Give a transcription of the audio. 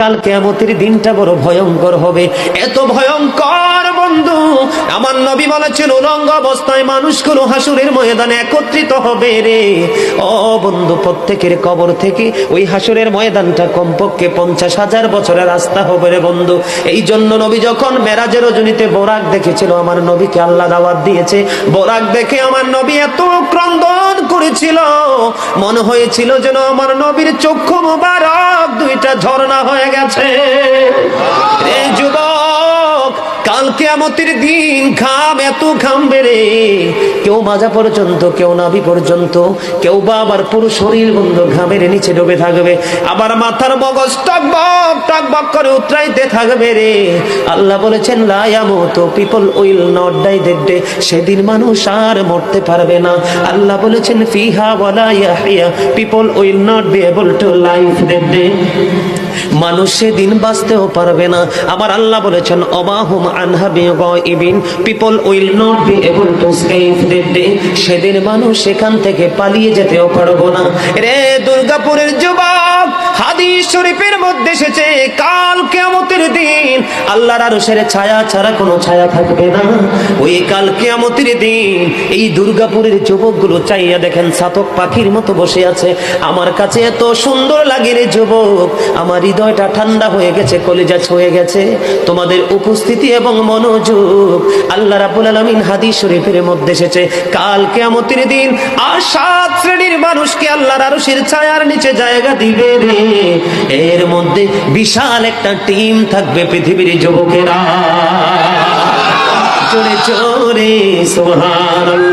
কাল কেমতের দিনটা বড় ভয়ঙ্কর হবে। এত ভয়ঙ্কর বন্ধু, আমার নবী বলেছেন, উলঙ্গ অবস্থায় মানুষগুলো হাসুরের ময়দানে একত্রিত হবে রে। ও বন্ধু, প্রত্যেকের কবর থেকে ওই হাসুরের ময়দানটা কমপক্ষে পঞ্চাশ হাজার বছরের রাস্তা হবে রে বন্ধু। এই জন্য নবী যখন মেরাজের রজনীতে বোরাক দেখেছিল, আমার নবীকে আল্লাহ দাওয়াত দিয়েছে। বোরাক দেখে আমার নবী এত ক্রন্দন করেছিল। মনে হয়েছিল যেন আমার নবীর চক্ষু দুইটা ঝর্ণা হয়ে গেছে। কাল কেয়ামতের দিন ঘাম এত ঘাম বেড়ে, কেউ মাজা পর্যন্ত, কেউ নাভি পর্যন্ত, কেউ বা আবার পুরো শরীর বন্ধ, ঘামের নিচে ডুবে থাকবে, আবার মাথার মগজ টকবক টকবক করে উতরাইতে থাকবে রে। আল্লাহ বলেছেন লায়ামত people will not die day, সেদিন মানুষ আর মরতে পারবে না। আল্লাহ বলেছেন, ফিহা ওয়ালা Yahya people will not be able to life day. মানুষ সেদিন বাঁচতেও পারবে না। আমার আল্লাহ বলেছেন, অবাহুম আনহা বিগইবিন people will not be able to escape the day. সেদিন মানুষ সেখান থেকে পালিয়ে যেতেও পারব না। রে দুর্গাপুরের যুবক! হাদিস শরীফের মধ্যে এসেছে, কাল কিয়ামতের দিন। আল্লাহর আরশের ছায়া ছাড়া কোনো ছায়া থাকবে না। ওই কাল কিয়ামতের দিন, এই দুর্গাপুরের যুবকগুলো চাইয়া দেখেন সাতক পাখির মতো বসে আছে। আমার কাছে এত সুন্দর লাগে রে যুবক, আমার হৃদয়টা ঠান্ডা হয়ে গেছে, কলেজা ছুঁয়ে গেছে। তোমাদের উপস্থিতি এবং মনোযোগ আল্লাহ রাবুল আলমিন হাদিস শরীফের মধ্যে এসেছে। কাল কেমতির দিন আর সাত শ্রেণির মানুষকে আল্লাহর আরশের ছায়ার নিচে জায়গা দিবে রে। এর মধ্যে বিশাল একটা টিম থাকবে পৃথিবীর যুবকেরা। চলে চোরে সোহান